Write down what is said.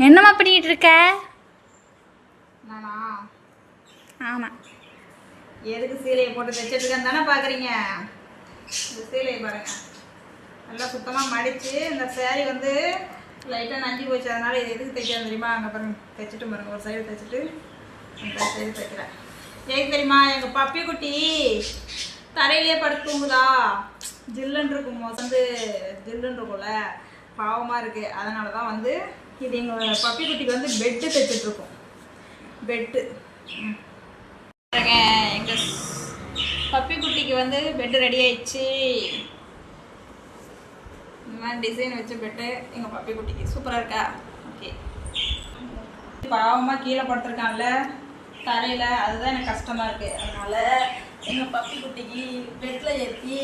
என்னம்மா பண்ணிட்டு இருக்க? நானா? ஆமாம் எதுக்கு சீலையை போட்டு தைச்சிட்டு இருக்கேன்னு தானே பார்க்குறீங்க இந்த சீலையை பாருங்க. நல்லா சுத்தமாக மடித்து இந்த சேரீ வந்து லைட்டாக நஞ்சு போச்சு. அதனால இது எதுக்கு தைக்கிறேன் தெரியுமா? அங்கே பாருங்க. தைச்சிட்டு பாருங்க. ஒரு சைடு தைச்சிட்டு அந்த சைடு தைக்கிறேன். ஏன் தெரியுமா? எங்கள் பப்பி குட்டி தரையிலே படுத்து தூங்குதா? ஜில்லுன்னு இருக்கும். வந்து ஜில்லுன்னு இருக்கும்ல. பாவமாக இருக்குது அதனால தான் வந்து இது எங்கள் பப்பி குட்டிக்கு வந்து பெட்டு தைச்சிட்ருக்கோம். பெட்டு ம். பாருங்க பப்பி குட்டிக்கு வந்து பெட்டு ரெடி ஆயிடுச்சு. இந்த மாதிரி டிசைன் வச்ச பெட்டு எங்கள் பப்பி குட்டிக்கு. சூப்பராக இருக்கா? ஓகே பாவமாக கீழே படுத்திருக்கான்ல. தரையில் அதுதான் எனக்கு கஷ்டமாக இருக்குது அதனால் எங்கள் பப்பி குட்டிக்கு பெட்டில் ஏற்றி